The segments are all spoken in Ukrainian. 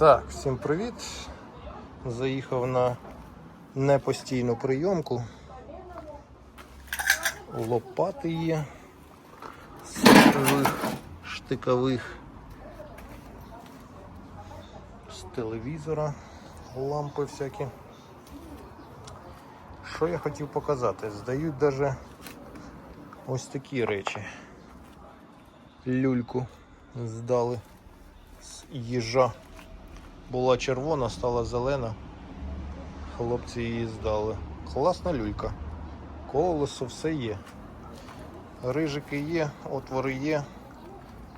Так, всім привіт. Заїхав на непостійну прийомку. Лопати є сортових, штикових з телевізора, лампи всякі. Що я хотів показати? Здають навіть ось такі речі. Люльку здали з їжа. Була червона, стала зелена. Хлопці її здали. Класна люлька. Колесо, все є. Рижики є, отвори є.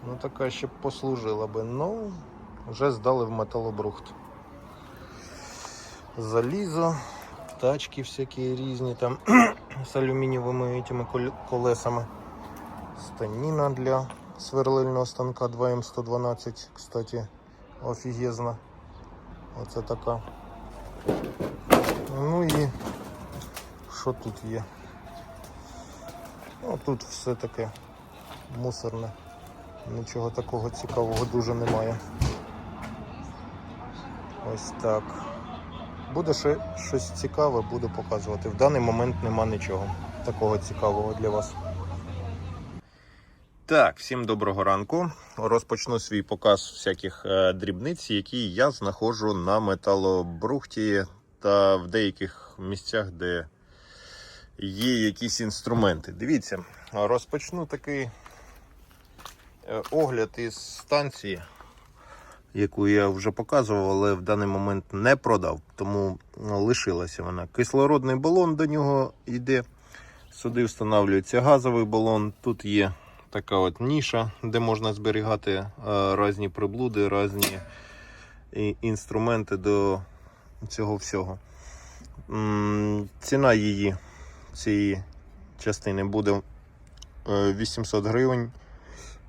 Ну така ще б послужила би. Ну, вже здали в металобрухт. Залізо, тачки всякі різні там з алюмінієвими этими колесами. Станіна для сверлильного станка 2М112, кстати, офігезна. Оце така. Ну і що тут є? Ну, тут все таке мусорне. Нічого такого цікавого дуже немає. Ось так. Буде ще щось цікаве, буду показувати. В даний момент нема нічого такого цікавого для вас. Так, всім доброго ранку. Розпочну свій показ всяких е, дрібниць, які я знаходжу на металобрухті та в деяких місцях, де є якісь інструменти. Дивіться, розпочну такий е, огляд із станції, яку я вже показував, але в даний момент не продав, тому лишилася вона. Кислородний балон до нього йде. Сюди встановлюється газовий балон. Тут є така от ніша, де можна зберігати е, різні приблуди, різні інструменти до цього всього. Ціна її цієї частини буде е, 800 гривень.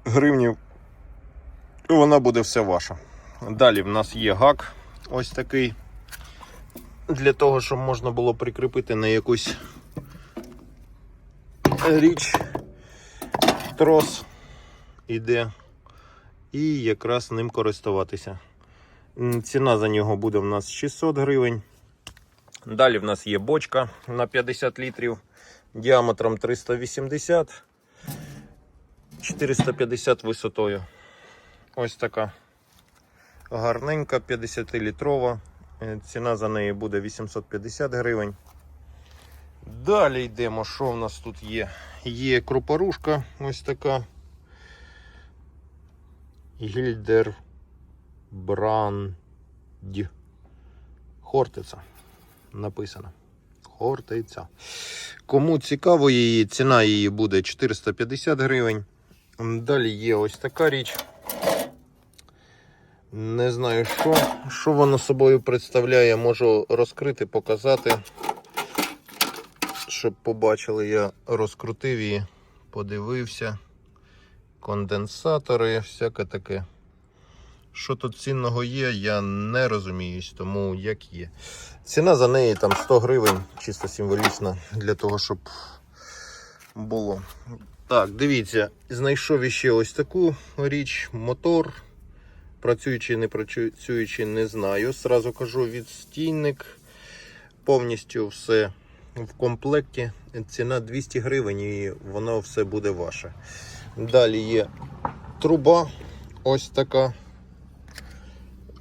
Гривнів. Вона буде вся ваша. Далі в нас є гак ось такий. Для того, щоб можна було прикріпити на якусь річ трос іде і якраз ним користуватися. Ціна за нього буде в нас 600 гривень. Далі в нас є бочка на 50 літрів діаметром 380, 450 висотою. Ось така гарненька, 50-літрова. Е, Ціна за неї буде 850 гривень. Далі йдемо, що в нас тут є? Є крупорушка ось така. Гільдер Брандь. Хортиця. Написано. Хортиця. Кому цікаво її, ціна її буде 450 гривень. Далі є ось така річ. Не знаю, що, що воно собою представляє. Можу розкрити, показати щоб побачили, я розкрутив її, подивився. Конденсатори, всяке таке. Що тут цінного є, я не розуміюсь, тому як є. Ціна за неї там 100 гривень, чисто символічна, для того, щоб було. Так, дивіться, знайшов іще ось таку річ, мотор. Працюючи, не працюючи, не знаю. Сразу кажу, відстійник. Повністю все в комплекті. Ціна 200 гривень і воно все буде ваше. Далі є труба ось така.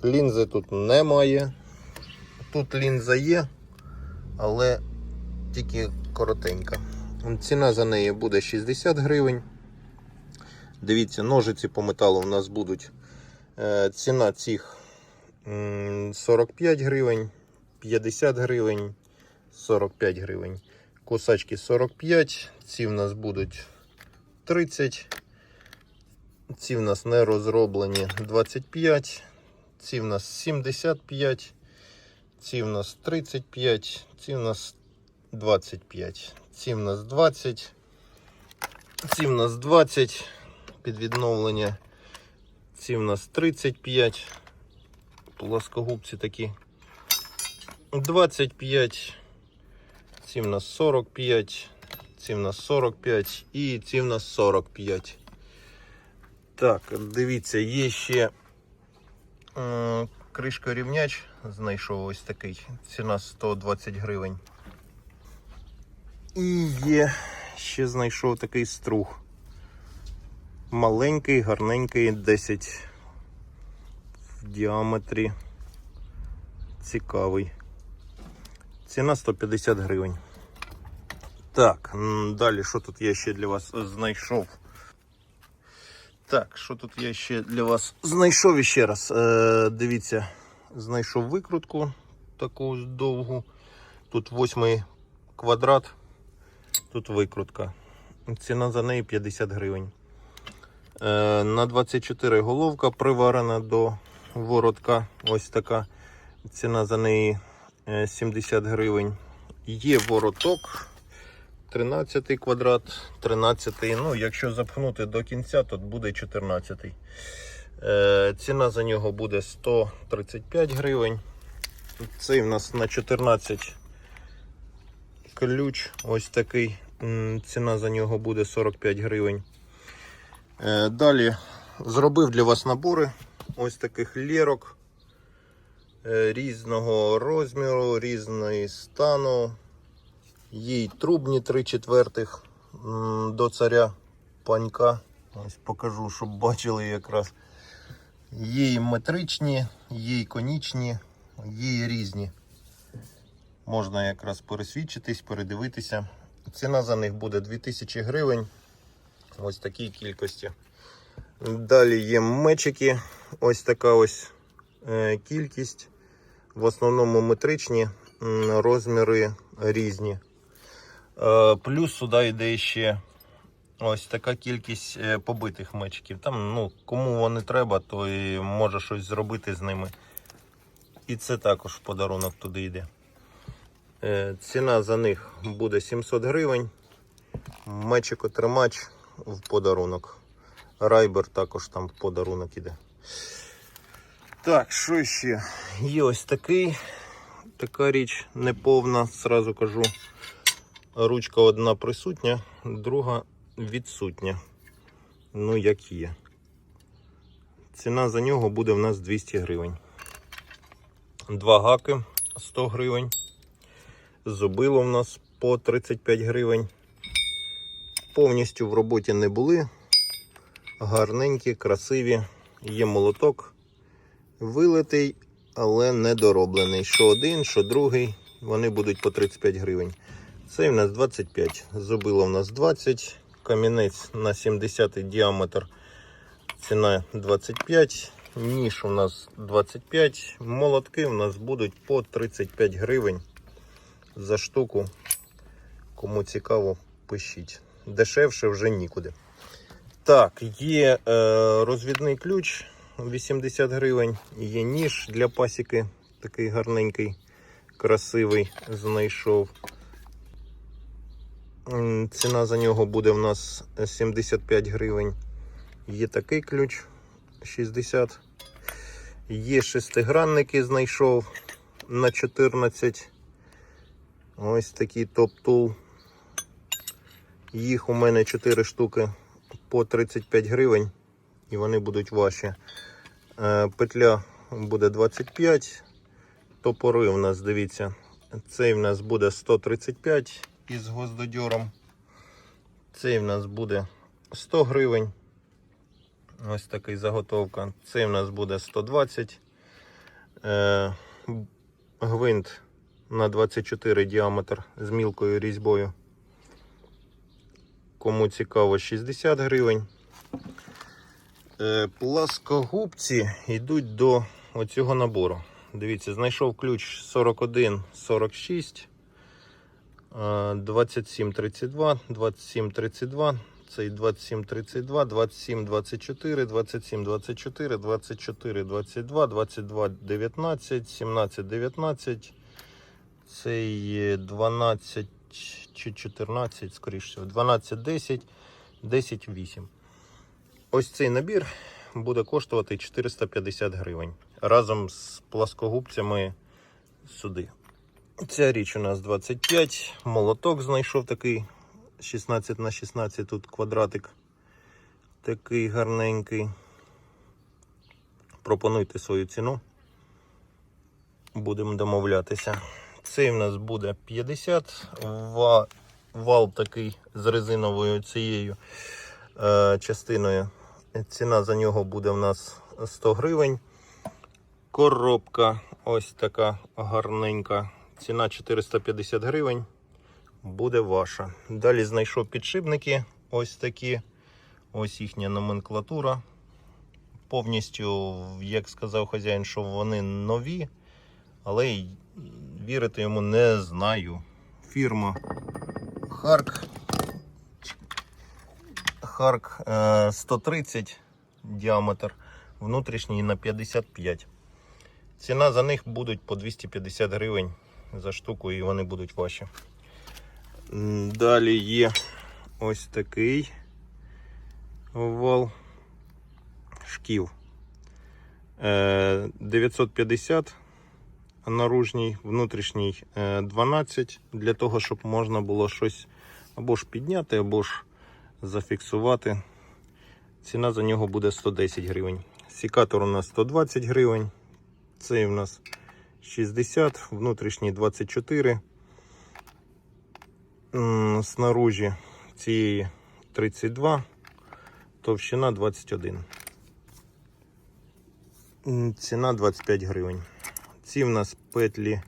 Лінзи тут немає. Тут лінза є, але тільки коротенька. Ціна за неї буде 60 гривень. Дивіться, ножиці по металу у нас будуть. Е, Ціна цих 45 гривень, 50 гривень. 45 гривень. Косачки 45, ці в нас будуть 30. Ці в нас не розроблені 25, ці в нас 75, ці в нас 35, ці в нас 25, ці в нас 20, ці в нас 20 під відновлення, ці в нас 35, плоскогубці такі 25. Ці в нас 45, ці в нас 45 і ці в нас 45. Так, дивіться, є ще е, кришка рівняч знайшов ось такий. Ціна 120 гривень. І є, ще знайшов такий струг. Маленький, гарненький, 10 в діаметрі. Цікавий. Ціна 150 гривень. Так, далі що тут я ще для вас знайшов? Так, що тут я ще для вас знайшов іще раз. Е, дивіться, знайшов викрутку таку довгу. Тут восьмий квадрат, тут викрутка. Ціна за неї 50 гривень. Е, на 24 головка приварена до воротка. Ось така. Ціна за неї 70 гривень. Є вороток. 13 квадрат, 13. Ну, якщо запхнути до кінця, то буде 14. Е, ціна за нього буде 135 гривень. Цей в нас на 14 ключ. Ось такий. Ціна за нього буде 45 гривень. Е, далі зробив для вас набори ось таких лірок е, різного розміру, різної стану. Їй трубні 3 четвертих до царя панька. Ось покажу, щоб бачили якраз. Їй метричні, їй конічні, їй різні. Можна якраз пересвідчитись, передивитися. Ціна за них буде 2000 гривень. Ось такій кількості. Далі є мечики. Ось така ось е, кількість. В основному метричні, розміри різні. Е, Плюс сюди йде ще ось така кількість е, побитих мечиків. Там, ну, кому вони треба, то і може щось зробити з ними. І це також в подарунок туди йде. Е, Ціна за них буде 700 гривень. Мечик-отримач в подарунок. Райбер також там в подарунок іде. Так, що ще? Є ось такий. Така річ неповна, зразу кажу. Ручка одна присутня, друга відсутня. Ну, як є. Ціна за нього буде в нас 200 гривень. Два гаки 100 гривень. Зубило в нас по 35 гривень. Повністю в роботі не були. Гарненькі, красиві. Є молоток. Вилитий, але недороблений. Що один, що другий. Вони будуть по 35 гривень. Цей в нас 25. Зубило в нас 20. Камінець на 70 діаметр. Ціна 25. Ніж у нас 25. Молотки у нас будуть по 35 гривень за штуку. Кому цікаво, пишіть. Дешевше вже нікуди. Так, є е, розвідний ключ 80 гривень. Є ніж для пасіки, такий гарненький, красивий, знайшов. Ціна за нього буде в нас 75 гривень. Є такий ключ 60. Є шестигранники, знайшов на 14. Ось такий топ-тул. Їх у мене 4 штуки по 35 гривень. І вони будуть ваші. Е, Петля буде 25. Топори у нас, дивіться, цей в нас буде 135 із гвоздодьором. Цей в нас буде 100 гривень. Ось такий заготовка. Цей в нас буде 120. Е, гвинт на 24 діаметр з мілкою різьбою. Кому цікаво, 60 гривень. Е, пласкогубці йдуть до оцього набору. Дивіться, знайшов ключ 41 46, 27 32, 27 32, цей 27 32, 27 24, 27 24, 24 22, 22 19, 17 19, цей 12 чи 14, скоріше всього, 12 10, 10 8. Ось цей набір буде коштувати 450 гривень разом з пласкогубцями сюди. Ця річ у нас 25. Молоток знайшов такий 16 на 16 тут квадратик. Такий гарненький. Пропонуйте свою ціну. будемо домовлятися. Цей в нас буде 50, ва- вал такий з резиновою цією е, частиною. Ціна за нього буде в нас 100 гривень. Коробка ось така гарненька. Ціна 450 гривень. Буде ваша. Далі знайшов підшипники. Ось такі. Ось їхня номенклатура. Повністю, як сказав хазяїн, що вони нові, але вірити йому не знаю. Фірма Харк. Харк е, 130 діаметр, внутрішній на 55. Ціна за них будуть по 250 гривень за штуку, і вони будуть ваші. Далі є ось такий вал шків. Е, 950 наружній, внутрішній е, 12 для того, щоб можна було щось або ж підняти, або ж зафіксувати. Ціна за нього буде 110 гривень. Сікатор у нас 120 гривень. Цей у нас 60, внутрішній 24. Снаружі цієї 32, товщина 21. Ціна 25 гривень. Ці в нас петлі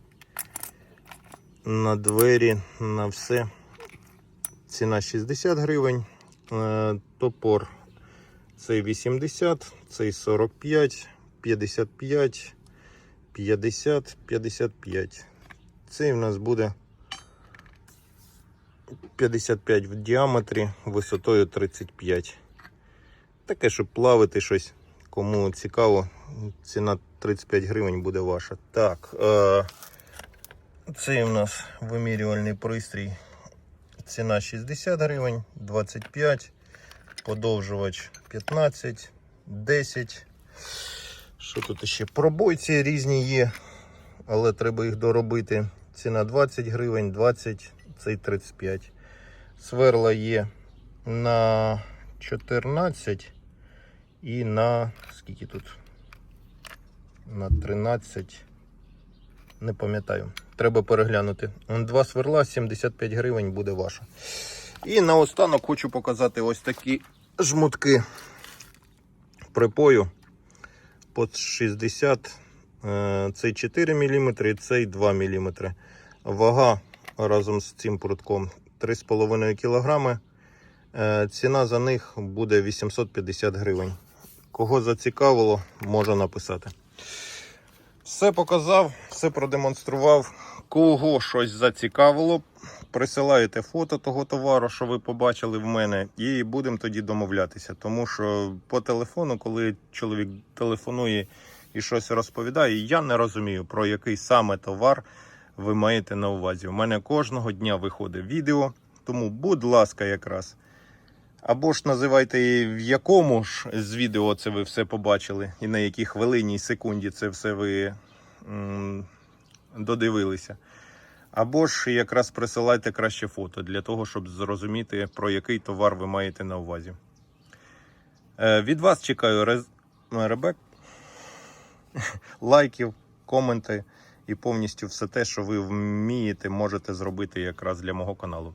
на двері, на все. Ціна 60 гривень. Е, Топор цей 80, цей 45, 55, 50, 55. Цей в нас буде 55 в діаметрі, висотою 35. Таке, щоб плавити щось. Кому цікаво, ціна 35 гривень буде ваша. Так, е, цей у нас вимірювальний пристрій. Ціна 60 гривень, 25, подовжувач 15, 10. Що тут ще? Пробойці різні є, але треба їх доробити. Ціна 20 гривень, 20, цей 35. Сверла є на 14 і на скільки тут? На 13. Не пам'ятаю. Треба переглянути. Два сверла, 75 гривень буде ваша. І наостанок хочу показати ось такі жмутки припою по 60. Е, Цей 4 мм, і цей 2 мм. Вага разом з цим прутком 3,5 кг. Е, Ціна за них буде 850 гривень. Кого зацікавило, може написати. Все показав, все продемонстрував. Кого щось зацікавило, присилаєте фото того товару, що ви побачили в мене, і будемо тоді домовлятися. Тому що по телефону, коли чоловік телефонує і щось розповідає, я не розумію, про який саме товар ви маєте на увазі. У мене кожного дня виходить відео, тому, будь ласка, якраз. Або ж називайте, в якому ж з відео це ви все побачили, і на якій хвилині і секунді це все ви додивилися. Або ж якраз присилайте краще фото для того, щоб зрозуміти, про який товар ви маєте на увазі. Е, від вас чекаю рез... ребек, лайків, коменти і повністю все те, що ви вмієте, можете зробити якраз для мого каналу.